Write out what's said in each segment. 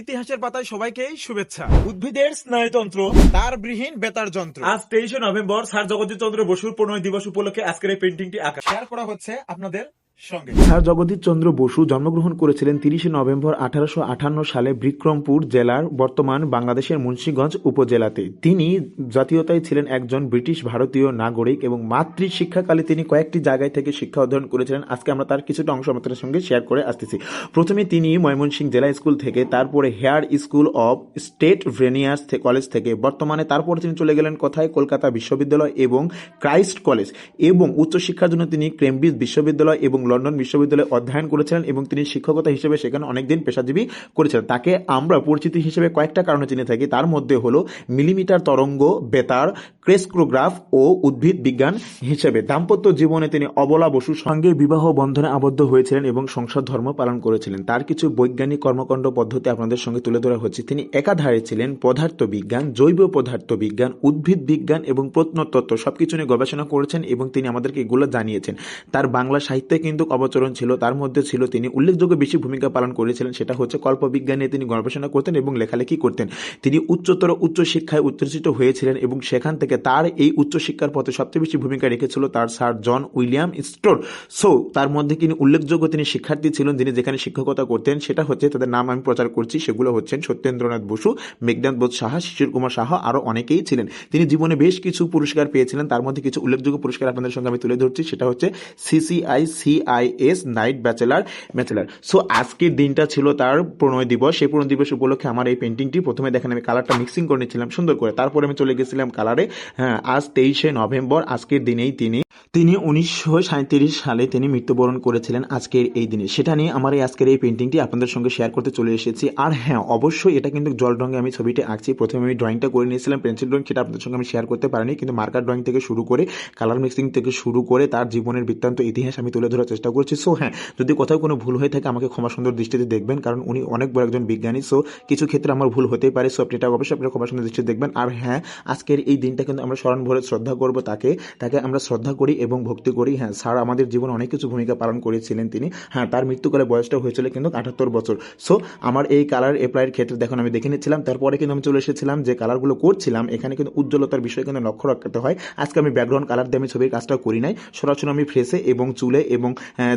ইতিহাসের পাতায় সবাইকে শুভেচ্ছা। উদ্ভিদের স্নায়ুতন্ত্র। তার বৃহীন বেতার যন্ত্র। আজ তেইশে নভেম্বর স্যার জগদীশ চন্দ্র বসুর পনেরো দিবস উপলক্ষে আজকের এই পেন্টিংটি আঁকা। শেয়ার করা হচ্ছে আপনাদের স্যার জগদীশ চন্দ্র বসু জন্মগ্রহণ করেছিলেন তিরিশে নভেম্বর আঠারোশো আঠান্ন সালে বিক্রমপুর জেলার বর্তমান বাংলাদেশের মুন্সীগঞ্জ উপজেলাতে। তিনি জাতীয়তায় ছিলেন একজন ব্রিটিশ ভারতীয় নাগরিক এবং মাতৃ শিক্ষাকালে তিনি কয়েকটি জায়গায় থেকে শিক্ষা অধ্যয়ন করেছিলেন। আজকে আমরা তার কিছুটা অংশ আমাদের সঙ্গে শেয়ার করে আসতেছি। প্রথমে তিনি ময়মনসিংহ জেলা স্কুল থেকে, তারপরে হেয়ার স্কুল অব স্টেট ভ্রেনিয়ার্স কলেজ থেকে, বর্তমানে তারপরে তিনি চলে গেলেন কোথায়? কলকাতা বিশ্ববিদ্যালয় এবং ক্রাইস্ট কলেজ এবং উচ্চশিক্ষার জন্য তিনি ক্রেমব্রিজ বিশ্ববিদ্যালয় এবং লন্ডন বিশ্ববিদ্যালয়ে অধ্যয়ন করেছিলেন এবং তিনি শিক্ষকতা হিসেবে সেখানে অনেকদিন পেশাজীবী করেছিলেন। তাকে আমরা পরিচিতি হিসেবে কয়েকটা কারণে চিনে থাকি। তার মধ্যে হলো মিলিমিটার তরঙ্গ বেতার, ক্রেস্ক্রোগ্রাফ ও উদ্ভিদ বিজ্ঞান হিসেবে। দাম্পত্য জীবনে তিনি অবলা বসুর সঙ্গে বিবাহ বন্ধনে আবদ্ধ হয়েছিলেন এবং সংসার ধর্ম পালন করেছিলেন। তার কিছু বৈজ্ঞানিক কর্মকাণ্ড পদ্ধতি আপনাদের সঙ্গে তুলে ধরা হচ্ছে। তিনি একাধারে ছিলেন পদার্থ বিজ্ঞান জৈব পদার্থ বিজ্ঞান উদ্ভিদ বিজ্ঞান এবং প্রত্নতত্ত্ব সবকিছু নিয়ে গবেষণা করেছেন এবং তিনি আমাদেরকে এগুলো জানিয়েছেন। তার বাংলা সাহিত্যে কিন্তু অবচরণ ছিল, তার মধ্যে ছিল তিনি উল্লেখযোগ্য বেশি ভূমিকা পালন করেছিলেন, সেটা হচ্ছে কল্পবিজ্ঞান নিয়ে তিনি গবেষণা করতেন এবং লেখালেখি করতেন। তিনি উচ্চতর উচ্চ শিক্ষায় উত্তরিত হয়েছিলেন এবং সেখান থেকে তার এই উচ্চশিক্ষার পথে সবচেয়ে বেশি ভূমিকা রেখেছিল তার sir John William store. So, তার মধ্যে তিনি উল্লেখযোগ্য তিনি শিক্ষার্থী ছিলেন, যিনি যেখানে শিক্ষকতা করতেন, সেটা হচ্ছে তাদের নাম আমি প্রচার করছি, সেগুলো হচ্ছেন সত্যেন্দ্রনাথ বসু, মেঘনাথ বোধ সাহা, শিশির কুমার সাহা আরও অনেকেই ছিলেন। তিনি জীবনে বেশ কিছু পুরস্কার পেয়েছিলেন, তার মধ্যে কিছু উল্লেখযোগ্য পুরস্কার আপনাদের সঙ্গে আমি তুলে ধরছি, সেটা হচ্ছে CCI CIS night bachelor bachelor so আজকের দিনটা ছিল তার প্রণয় দিবস। সেই প্রণয় দিবস উপলক্ষে আমার এই পেন্টিংটি প্রথমে দেখেন, আমি কালারটা মিক্সিং করে নিচ্ছিলাম সুন্দর করে। তারপরে আমি চলে গেছিলাম কালারে হ্যাঁ আজ তেইশে নভেম্বর, আজকের দিনেই তিনি তিনি উনিশশো সালে তিনি মৃত্যুবরণ করেছিলেন আজকের এই দিনে। সেটা নিয়ে আমার এই আজকের এই পেন্টিংটি আপনাদের সঙ্গে শেয়ার করতে চলে এসেছি। আর হ্যাঁ অবশ্যই এটা কিন্তু জল রঙে আমি ছবিটি আঁকছি। প্রথমে আমি ড্রয়িংটা করে নিয়েছিলাম পেন্সিল ড্রয়িং সেটা আপনাদের সঙ্গে আমি শেয়ার করতে পারিনি। কিন্তু মার্কার ড্রয়িং থেকে শুরু করে কালার মিক্সিং থেকে শুরু করে তার জীবনের বৃত্তান্ত ইতিহাস আমি তুলে ধরার চেষ্টা করছি। সো হ্যাঁ যদি কোথাও কোনো ভুল হয়ে থাকে, আমাকে ক্ষমা সুন্দর দৃষ্টিতে দেখবেন, কারণ উনি অনেক বড় একজন বিজ্ঞানী। সো কিছু ক্ষেত্রে আমার ভুল হতেই পারে। সো আপনি এটা অবশ্যই আপনারা ক্ষমা সুন্দর দৃষ্টিতে দেখবেন। আর হ্যাঁ আজকের এই দিনটা কিন্তু আমরা স্মরণ ভরে শ্রদ্ধা করব তাকে। তাকে আমরা শ্রদ্ধা করি এবং ভক্তি করি। হ্যাঁ স্যার আমাদের জীবনে অনেক কিছু ভূমিকা পালন করেছিলেন তিনি। হ্যাঁ তার মৃত্যুকালে বয়সটা হয়েছিল কিন্তু আটাত্তর বছর। সো আমার এই কালার অ্যাপ্লাইয়ের ক্ষেত্রে দেখুন, আমি দেখে নিচ্ছিলাম। তারপরে কিন্তু আমি চলে এসেছিলাম যে কালারগুলো করছিলাম, এখানে কিন্তু উজ্জ্বলতার বিষয়ে কিন্তু লক্ষ্য রাখতে হয়। আজকে আমি ব্যাকগ্রাউন্ড কালার দিয়ে আমি ছবির কাজটা করি নাই। সরাসরি আমি ফ্রেসে এবং চুলে এবং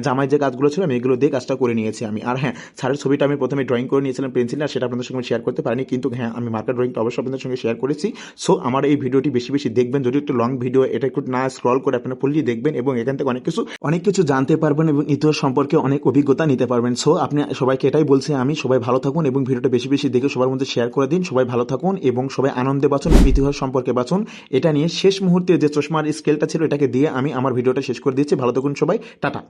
জামায় যে কাজগুলো ছিল, আমি এগুলো দিয়ে কাজটা করে নিয়েছি আমি। আর হ্যাঁ স্যারের ছবিটা আমি প্রথমে ড্রয়িং করে নিয়েছিলাম পেন্সিল আর সেটা আপনাদের সঙ্গে শেয়ার করতে পারিনি, কিন্তু হ্যাঁ আমি মার্কার ড্রয়িংটা অবশ্যই আপনাদের সঙ্গে শেয়ার করেছি। সো আমার এই ভিডিওটি বেশি বেশি দেখবেন, যদি একটু লং ভিডিও এটা একটু না স্ক্রল করে আপনারা ফুললি দেখবেন এবং এখান থেকে অনেক কিছু অনেক কিছু জানতে পারবেন এবং ইতিহাস সম্পর্কে অনেক অভিজ্ঞতা নিতে পারবেন। সো আপনি, সবাইকে এটাই বলছি আমি, সবাই ভালো থাকুন এবং ভিডিওটা বেশি বেশি দেখে সবার মধ্যে শেয়ার করে দিন। সবাই ভালো থাকুন এবং সবাই আনন্দে বাঁচুন ইতিহাস সম্পর্কে বাঁচুন। এটা নিয়ে শেষ মুহূর্তে যে চশমার স্কেলটা ছিল, এটাকে দিয়ে আমি আমার ভিডিওটা শেষ করে দিয়েছি ভালো থাকুন সবাই, টাটা।